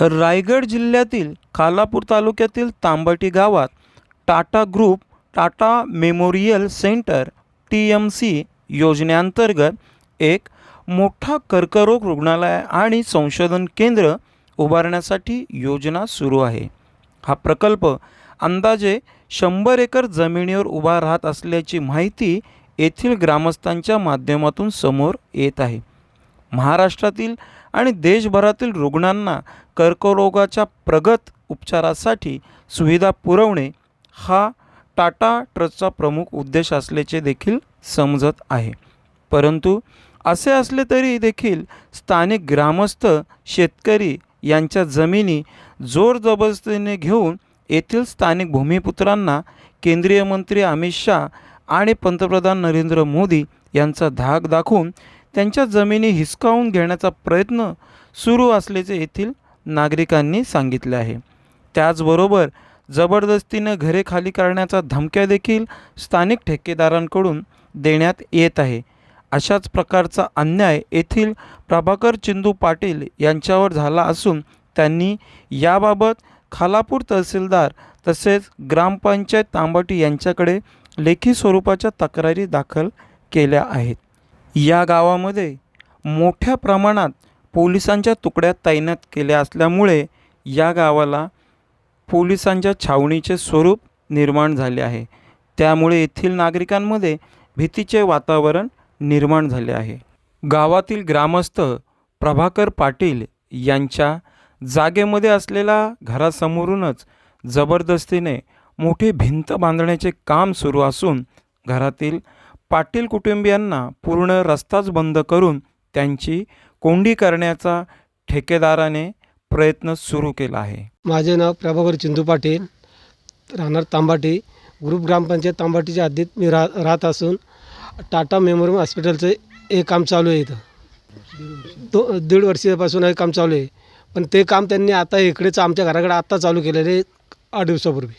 रायगड जिल्ह्यातील खालापूर तालुक्यातील तांबटी गावात Tata group Tata memorial centre T M C योजनेअंतर्गत एक मोठा कर्करोग रुग्णालय आणि संशोधन केंद्र उभारण्यासाठी योजना सुरू आहे. हा प्रकल्प अंदाजे शंभर एकर जमिनीवर उभा राहत असल्याची माहिती येथील ग्रामस्थांच्या माध्यमातून समोर येत आहे. महाराष्ट्रातील आणि देशभरातील रुग्णांना कर्करोगाच्या प्रगत उपचारासाठी सुविधा पुरवणे हा टाटा ट्रस्टचा प्रमुख उद्देश असल्याचे देखील समजत आहे. परंतु असे असले तरी देखील स्थानिक ग्रामस्थ शेतकरी यांच्या जमिनी जोर जबरदस्तीने घेऊन येथील स्थानिक भूमिपुत्रांना केंद्रीय मंत्री अमित शाह आणि पंतप्रधान नरेंद्र मोदी यांचा धाक दाखवून त्यांच्या जमिनी हिसकावून घेण्याचा प्रयत्न सुरू असल्याचे येथील नागरिकांनी सांगितले आहे. त्याचबरोबर जबरदस्तीनं घरे खाली करण्याचा धमक्या देखील स्थानिक ठेकेदारांकडून देण्यात येत आहे. अशाच प्रकारचा अन्याय येथील प्रभाकर चिंदू पाटील यांच्यावर झाला असून त्यांनी याबाबत खालापूर तहसीलदार तसेच ग्रामपंचायत तांबटी यांच्याकडे लेखी स्वरूपाच्या तक्रारी दाखल केल्या आहेत. या गावामध्ये मोठ्या प्रमाणात पोलिसांच्या तुकड्या तैनात केल्या असल्यामुळे या गावाला पोलिसांच्या छावणीचे स्वरूप निर्माण झाले आहे. त्यामुळे येथील नागरिकांमध्ये भीतीचे वातावरण निर्माण झाले आहे. गावातील ग्रामस्थ प्रभाकर पाटील यांच्या जागेमध्ये असलेला घरासमोरूनच जबरदस्तीने मोठी भिंत बांधण्याचे काम सुरू असून घरातील पाटील कुटुंबियांना पूर्ण रस्ताच बंद करून त्यांची कोंडी करण्याचा ठेकेदाराने प्रयत्न सुरू केला आहे. माझे नाव प्रभाकर चिंदू पाटील राहणार तांबाटी ग्रुप ग्रामपंचायत तांबाटीच्या हद्दीत मी राह राहत असून टाटा मेमोरियल हॉस्पिटलचं हे काम चालू आहे इथं. दो दीड वर्षापासून हे काम चालू आहे. पण ते काम त्यांनी आता इकडेच आमच्या घराकडे आत्ता चालू केलेलं आहे आठ दिवसापूर्वी.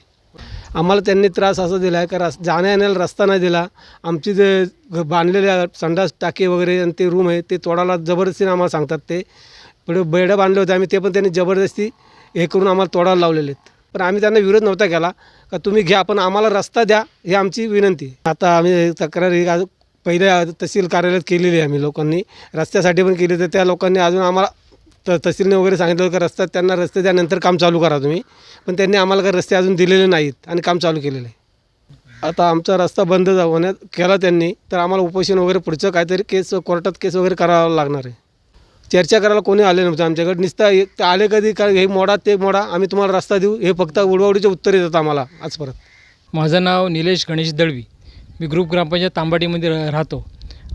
आम्हाला त्यांनी त्रास असा दिला आहे का रस जाण्या येण्याला रस्ता नाही दिला. आमची जे घ- बांधलेले संडास टाकी वगैरे आणि ते रूम आहे ते तोडायला जबरदस्तीने आम्हाला सांगतात ते. पुढे बेडं बांधले होते आम्ही ते पण त्यांनी जबरदस्ती हे करून आम्हाला तोडायला लावलेले आहेत. पण आम्ही त्यांना विरोध नव्हता केला का तुम्ही घ्या पण आम्हाला रस्ता द्या ही आमची विनंती आता आम्ही तक्रार ही आज पहिल्या तहसील कार्यालयात केलेली आहे आम्ही लोकांनी. रस्त्यासाठी पण केली तर त्या लोकांनी अजून आम्हाला त तहसीलने वगैरे सांगितलं होतं का रस्ता त्यांना रस्ते द्यानंतर काम चालू करा तुम्ही. पण त्यांनी आम्हाला काही रस्ते अजून दिलेले नाहीत आणि काम चालू केलेलं. आहे आता आमचा रस्ता बंद जा- होण्यात केला त्यांनी तर आम्हाला उपोषण वगैरे पुढचं काहीतरी केस कोर्टात केस वगैरे करावं लागणार आहे. चर्चा करायला कोणी आले नव्हतं आमच्याकडे. नुसतं एक- ते आले कधी का हे मोडा ते मोडा आम्ही तुम्हाला रस्ता देऊ. हे फक्त उडवाउडीचे उत्तर येतात आम्हाला आज परत माझं नाव निलेश गणेश दळवी. मी ग्रुप ग्रामपंचायत तांबाटीमध्ये राहतो.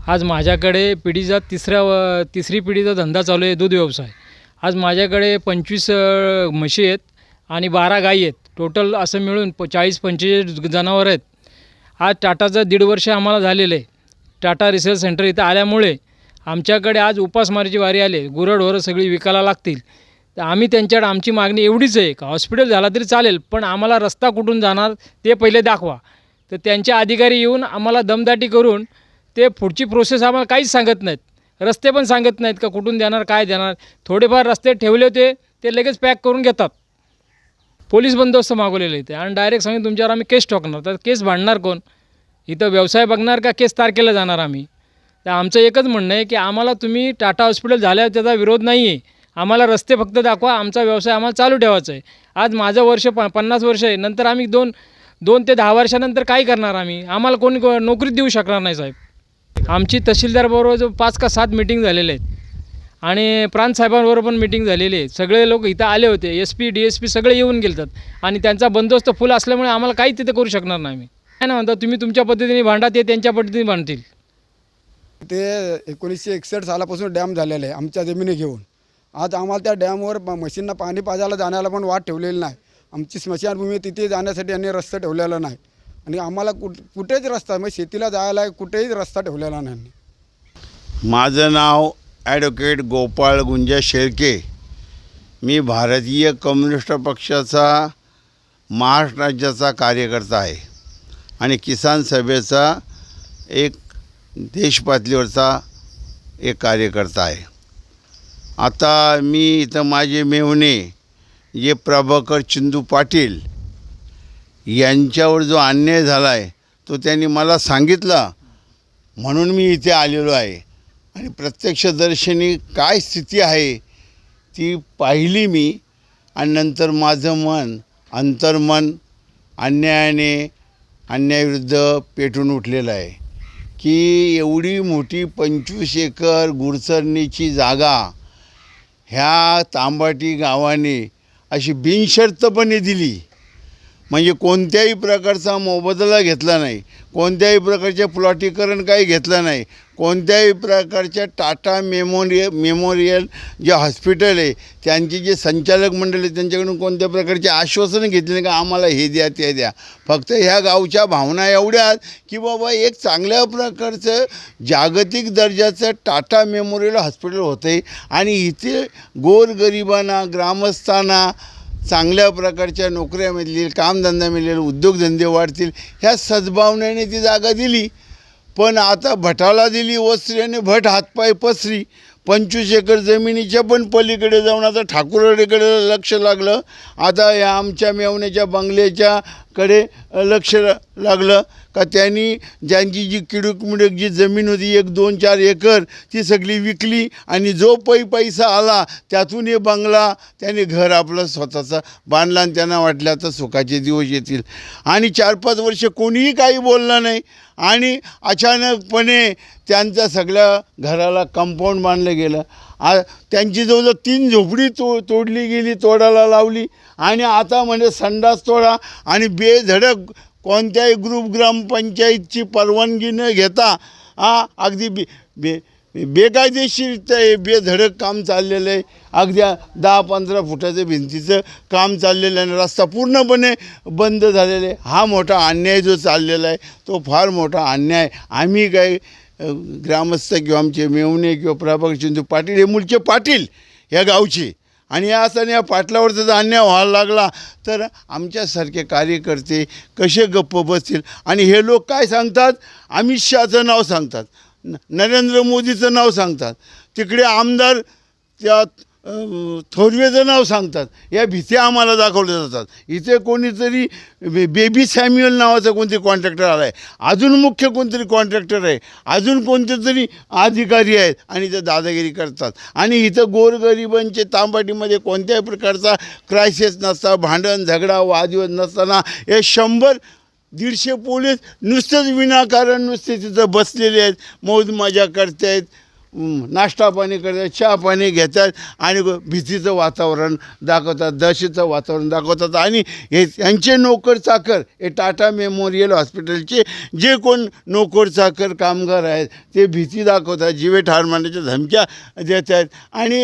आज माझ्याकडे पिढीचा तिसऱ्या तिसरी पिढीचा धंदा चालू आहे दूध व्यवसाय. आज माझ्याकडे पंचवीस म्हशी आहेत आणि बारा गायी आहेत. टोटल असं मिळून प चाळीस पंचेचाळीस जनावर आहेत. आज टाटाचं दीड वर्ष आम्हाला झालेलं आहे. टाटा रिसर्च सेंटर इथं आल्यामुळे आमच्याकडे आज उपासमारीची वारी आली गुरढोरं सगळी विकायला लागतील. तर आम्ही त्यांच्याकडे आमची मागणी एवढीच आहे का हॉस्पिटल झाला तरी चालेल पण आम्हाला रस्ता कुठून जाणार ते पहिले दाखवा. तर त्यांचे अधिकारी येऊन आम्हाला दमदाटी करून ते पुढची प्रोसेस आम्हाला काहीच सांगत नाहीत. रस्ते पण सांगत नाहीत का कुठून देणार काय देणार. थोडेफार रस्ते ठेवले होते ते लगेच पॅक करून घेतात. पोलीस बंदोबस्त मागवलेले इथे आणि डायरेक्ट सांगितलं तुमच्यावर आम्ही केस ठोकणार. तर केस भांडणार कोण? इथं व्यवसाय बघणार का? केस तारखेला जाणार आम्ही. तर आमचं एकच म्हणणं आहे की आम्हाला तुम्ही टाटा हॉस्पिटल झाल्यावर त्याचा विरोध नाही आहे आम्हाला रस्ते फक्त दाखवा आमचा व्यवसाय आम्हाला चालू ठेवायचा आहे. आज माझं वर्ष प पन्नास वर्ष आहे. नंतर आम्ही दोन दोन ते दहा वर्षानंतर काय करणार आम्ही? आम्हाला कोणी नोकरीत देऊ शकणार नाही साहेब. आमची तहसीलदारबरोबर जो पाच का सात मिटिंग झालेले आहेत. आणि प्रांतसाहेबांबरोबर पण मिटिंग झालेली आहे. सगळे लोक इथं आले होते. S P D S P सगळे येऊन गेलतात. आणि त्यांचा बंदोबस्त फुल असल्यामुळे आम्हाला काही तिथे करू शकणार नाही आम्ही. काय ना म्हणता तुम्ही तुमच्या पद्धतीने भांडा ते त्यांच्या पद्धतीने भांडतील. ते एकोणीसशे एकसष्ट सालापासून डॅम झालेले आहे आमच्या जमिनी घेऊन. आज आम्हाला त्या डॅमवर मशीनना पाणी पाजायला जाण्याला पण वाट ठेवलेली नाही. आमची स्मशानभूमी तिथे जाण्यासाठी यांनी रस्ता ठेवलेला नाही. आणि आम्हाला कुठ कुठेच रस्ता म्हणजे शेतीला जायला कुठेही रस्ता ठेवलेला नाही. माझं नाव ॲडव्होकेट गोपाळ गुंजा शेळके. मी भारतीय कम्युनिस्ट पक्षाचा महाराष्ट्र राज्याचा कार्यकर्ता आहे. आणि किसान सभेचा एक देशपातळीवरचा एक कार्यकर्ता आहे. आता मी इथं माझे मेवणे जे प्रभाकर चिंदू पाटील यांच्यावर जो अन्याय झाला आहे तो त्यांनी मला सांगितला. म्हणून मी इथे आलेलो आहे. आणि प्रत्यक्षदर्शनी काय स्थिती आहे ती पाहिली मी. आणि नंतर माझं मन अंतर्मन अन्यायाने अन्यायाविरुद्ध पेटून उठलेलं आहे. की एवढी मोठी पंचवीस एकर गुरसरणीची जागा ह्या तांबाटी गावाने अशी बिनशर्तपणे दिली. म्हणजे कोणत्याही प्रकारचा मोबदला घेतला नाही. कोणत्याही प्रकारचे प्लॉटीकरण काही घेतलं नाही. कोणत्याही प्रकारच्या टाटा मेमोरिय मेमोरियल जे हॉस्पिटल आहे त्यांचे जे संचालक मंडळ आहे त्यांच्याकडून कोणत्या प्रकारचे आश्वासनं घेतले नाही का आम्हाला हे द्या ते द्या. फक्त ह्या गावच्या भावना एवढ्या की बाबा एक चांगल्या प्रकारचं जागतिक दर्जाचं टाटा मेमोरियल हॉस्पिटल होतं आहे आणि इथे गोरगरिबांना ग्रामस्थांना चांगल्या प्रकारच्या नोकऱ्या मिळतील कामधंदा मिळेल उद्योगधंदे वाढतील ह्या सद्भावनेने ती जागा दिली. पण आता भटाला दिली वस्त्री आणि भट हातपाय पसरी. पंचवीस एकर जमिनीच्या पण पलीकडे जाऊन आता ठाकूरवाडीकडे लक्ष लागलं. आता या आमच्या मेवण्याच्या बंगल्याच्याकडे लक्ष लागलं. का त्यांनी ज्यांची जी किडूकमिडूक जी जमीन होती एक दोन चार एकर ती सगळी विकली आणि जो पै पैसा आला त्यातून हे बंगला त्याने घर आपलं स्वतःचं बांधला आणि त्यांना वाटलं आता सुखाचे दिवस येतील. आणि चार पाच वर्ष कोणीही काही बोललं नाही. आणि अचानकपणे त्यांच्या सगळ्या घराला कंपाऊंड बांधलं गेलं. आ त्यांची जवळजवळ तीन झोपडी तो तोडली गेली तोडायला लावली. आणि आता म्हणजे संडास तोडा आणि बेधडक कोणत्याही ग्रुप ग्रामपंचायतची परवानगी न घेता हा अगदी बे बे बेकायदेशीर ते बेधडक काम चाललेलं आहे. अगदी दहा पंधरा फुटाचं भिंतीचं काम चाललेलं आहे आणि रस्ता पूर्णपणे बंद झालेला आहे. हा मोठा अन्याय जो चाललेला आहे तो फार मोठा अन्याय. आम्ही काय ग्रामस्थ किंवा आमचे मेवणे किंवा प्रभाग चिंतू पाटील हे मूळचे पाटील ह्या गावचे. आणि या असताना या पाटलावर जर अन्याय व्हायला लागला तर आमच्यासारखे कार्यकर्ते कसे गप्प बसतील? आणि हे लोक काय सांगतात? अमित शहाचं नाव सांगतात. न नरेंद्र मोदीचं नाव सांगतात. तिकडे आमदार त्या थोरवेचं नाव सांगतात. या भीती आम्हाला दाखवल्या जातात. इथे कोणीतरी बे बेबी सॅम्युअल नावाचा कोणतरी कॉन्ट्रॅक्टर आला आहे अजून मुख्य कोणतरी कॉन्ट्रॅक्टर आहे. अजून कोणते तरी अधिकारी आहेत आणि ते दादागिरी करतात. आणि इथं गोरगरिबांचे तांबाटीमध्ये कोणत्याही प्रकारचा क्रायसिस नसता भांडण झगडा वादविवाद नसताना हे शंभर दीडशे पोलीस नुसतंच विनाकारण नुसते तिथं बसलेले आहेत. मौज मजा करतायत. नाश्ता पाणी करतात चहा पाणी घेतात आणि भीतीचं वातावरण दाखवतात दहशतीचं वातावरण दाखवतात. आणि हे यांचे नोकर चाकर हे टाटा मेमोरियल हॉस्पिटलचे जे कोण नोकर चाकर कामगार आहेत ते भीती दाखवतात जीवे ठार मारण्याच्या धमक्या देत आहेत आणि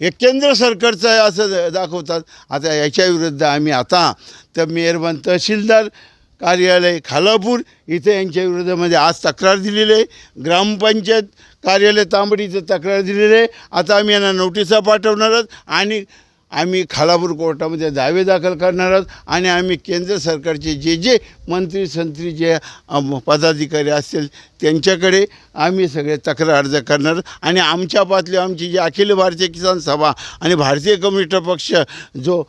हे केंद्र सरकारचं आहे असं द- दाखवतात. आता याच्या विरुद्ध आम्ही आता तर मेहरबान तहसीलदार कार्यालय खालापूर इथे यांच्या विरोधामध्ये आज तक्रार दिलेली आहे. ग्रामपंचायत कार्यालय तांबडी इथं तक्रार दिलेली आहे. आता आम्ही यांना नोटिसा पाठवणार आहोत आणि आम्ही खालापूर कोर्टामध्ये दावे दाखल करणार आहोत आणि आम्ही केंद्र सरकारचे जे जे मंत्री संत्री जे पदाधिकारी असतील त्यांच्याकडे आम्ही सगळे तक्रार अर्ज करणार आहोत. आणि आमच्या पातळी आमची जी अखिल भारतीय किसान सभा आणि भारतीय कम्युनिस्ट पक्ष जो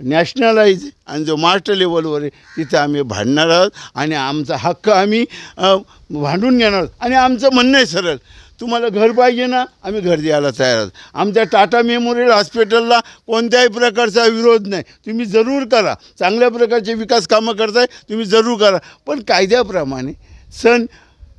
नॅशनलाइज आणि जो मास्टर लेवलवर आहे तिथे आम्ही भांडणार आहोत आणि आमचा हक्क आम्ही भांडून घेणार आहोत आणि आमचं म्हणणं आहे सरळ तुम्हाला घर पाहिजे ना? आम्ही घर द्यायला तयार आहोत. आमच्या टाटा मेमोरियल हॉस्पिटलला कोणत्याही प्रकारचा विरोध नाही. तुम्ही जरूर करा. चांगल्या प्रकारचे विकास कामं करताय तुम्ही जरूर करा. पण कायद्याप्रमाणे सन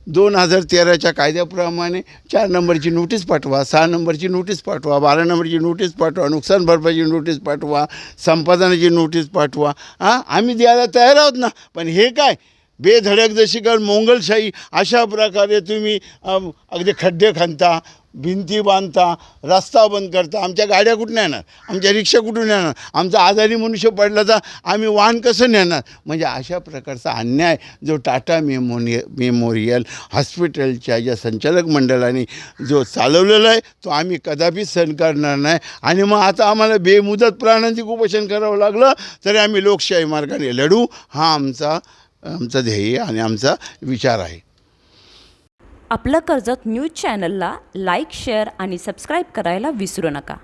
दोन हजार तेराच्या कायद्याप्रमाणे चार नंबरची नोटीस पाठवा सहा नंबरची नोटीस पाठवा बारा नंबरची नोटीस पाठवा नुकसान भरपाईची नोटीस पाठवा संपादनाची नोटीस पाठवा. हां आम्ही द्यायला तयार आहोत ना? पण हे काय? बेधडक जशी काय मोंगलशाही अशा प्रकारे तुम्ही अगदी खड्डे खणता भिंती बांधता रस्ता बंद करता. आमच्या गाड्या कुठून येणार? आमच्या रिक्षा कुठून येणार? आमचा आजारी मनुष्य पडला तर आम्ही वाहन कसं नेणार? म्हणजे अशा प्रकारचा अन्याय जो टाटा मेमोनि मेमोरियल हॉस्पिटलच्या ज्या संचालक मंडळाने जो चालवलेला आहे तो आम्ही कदापि सहन करणार नाही. आणि मग आता आम्हाला बेमुदत प्राणांतिक उपोषण करावं लागलं तरी आम्ही लोकशाही मार्गाने लढू. हा आमचा आमचं ध्येय आणि आमचा विचार आहे. आपलं कर्जत न्यूज चॅनलला लाईक शेअर आणि सबस्क्राईब करायला विसरू नका.